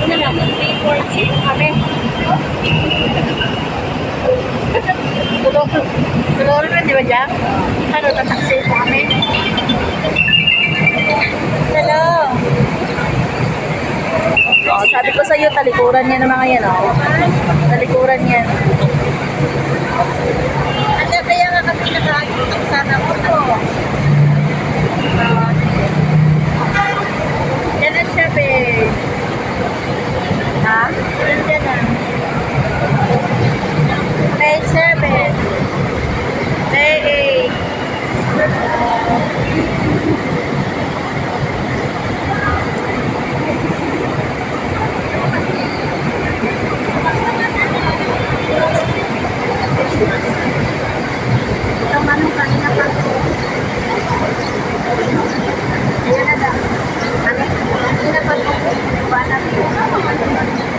Ano lang, 340 kami. Tulong rin, di ba? Ano, tataksi po kami. Hello. Oh, sabi ko sa iyo, talikuran niya ng mga yan, oh. Talikuran yan. Ayan na lang. Ba natin.